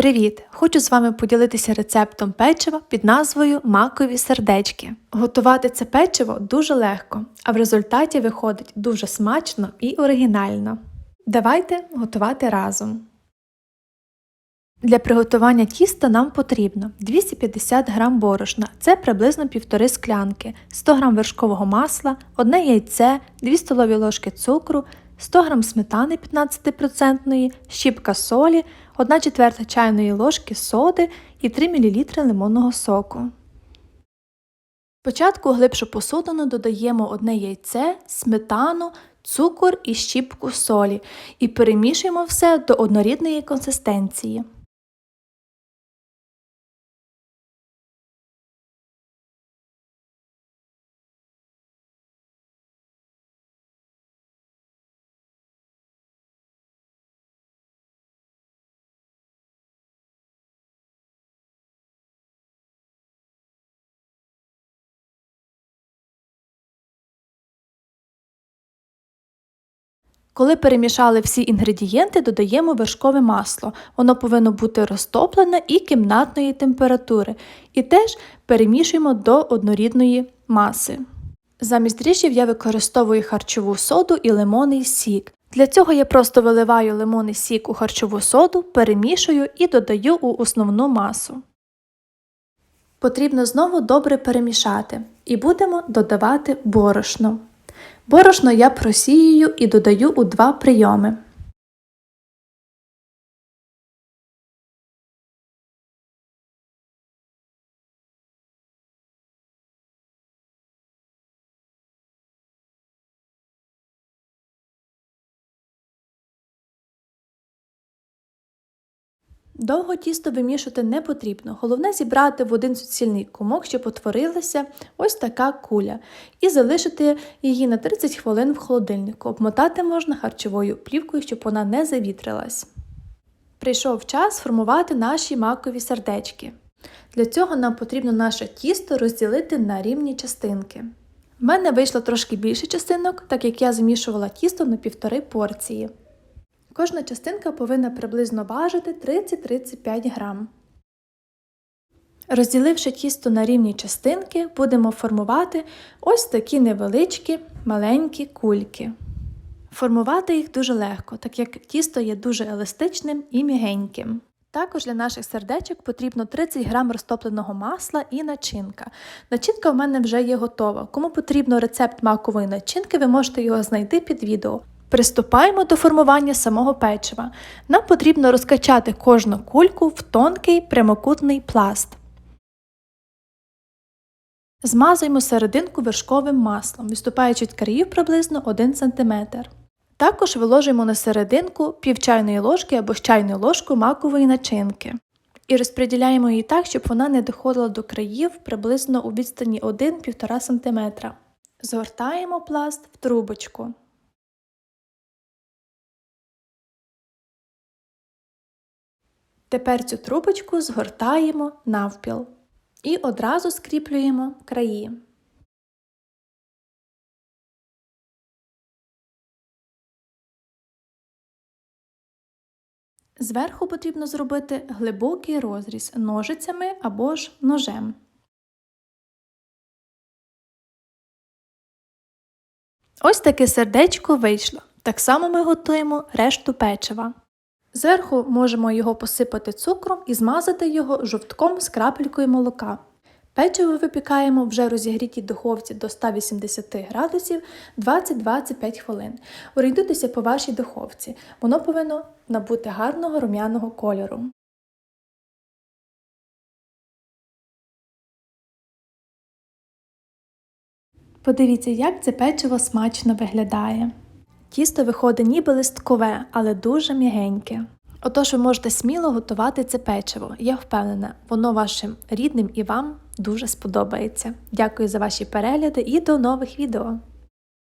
Привіт! Хочу з вами поділитися рецептом печива під назвою макові сердечки. Готувати це печиво дуже легко, а в результаті виходить дуже смачно і оригінально. Давайте готувати разом. Для приготування тіста нам потрібно 250 г борошна, це приблизно півтори склянки, 100 г вершкового масла, 1 яйце, 2 столові ложки цукру, 100 г сметани 15%, щіпка солі, 1 четверта чайної ложки соди і 3 мл лимонного соку. Спочатку глибшу посудину додаємо одне яйце, сметану, цукор і щіпку солі і перемішуємо все до однорідної консистенції. Коли перемішали всі інгредієнти, додаємо вершкове масло. Воно повинно бути розтоплене і кімнатної температури. І теж перемішуємо до однорідної маси. Замість дріжджів я використовую харчову соду і лимонний сік. Для цього я просто виливаю лимонний сік у харчову соду, перемішую і додаю у основну масу. Потрібно знову добре перемішати і будемо додавати борошно. Борошно я просіюю і додаю у два прийоми. Довго тісто вимішувати не потрібно. Головне зібрати в один суцільний комок, щоб утворилася ось така куля, і залишити її на 30 хвилин в холодильнику. Обмотати можна харчовою плівкою, щоб вона не завітрилась. Прийшов час формувати наші макові сердечки. Для цього нам потрібно наше тісто розділити на рівні частинки. В мене вийшло трошки більше частинок, так як я замішувала тісто на півтори порції. Кожна частинка повинна приблизно важити 30-35 грам. Розділивши тісто на рівні частинки, будемо формувати ось такі невеличкі маленькі кульки. Формувати їх дуже легко, так як тісто є дуже еластичним і м'ягеньким. Також для наших сердечок потрібно 30 г розтопленого масла і начинка. Начинка в мене вже є готова. Кому потрібно рецепт макової начинки, ви можете його знайти під відео. Приступаємо до формування самого печива. Нам потрібно розкачати кожну кульку в тонкий прямокутний пласт. Змазуємо серединку вершковим маслом, виступаючи від країв приблизно 1 см. Також виложуємо на серединку пів чайної ложки або чайну ложку макової начинки. І розподіляємо її так, щоб вона не доходила до країв приблизно у відстані 1-1,5 см. Згортаємо пласт в трубочку. Тепер цю трубочку згортаємо навпіл і одразу скріплюємо краї. Зверху потрібно зробити глибокий розріз ножицями або ж ножем. Ось таке сердечко вийшло. Так само ми готуємо решту печива. Зверху можемо його посипати цукром і змазати його жовтком з крапелькою молока. Печиво випікаємо вже розігрітій духовці до 180 градусів 20-25 хвилин. Орієнтуйтеся по вашій духовці. Воно повинно набути гарного рум'яного кольору. Подивіться, як це печиво смачно виглядає. Тісто виходить ніби листкове, але дуже м'ягеньке. Отож, ви можете сміло готувати це печиво. Я впевнена, воно вашим рідним і вам дуже сподобається. Дякую за ваші перегляди і до нових відео!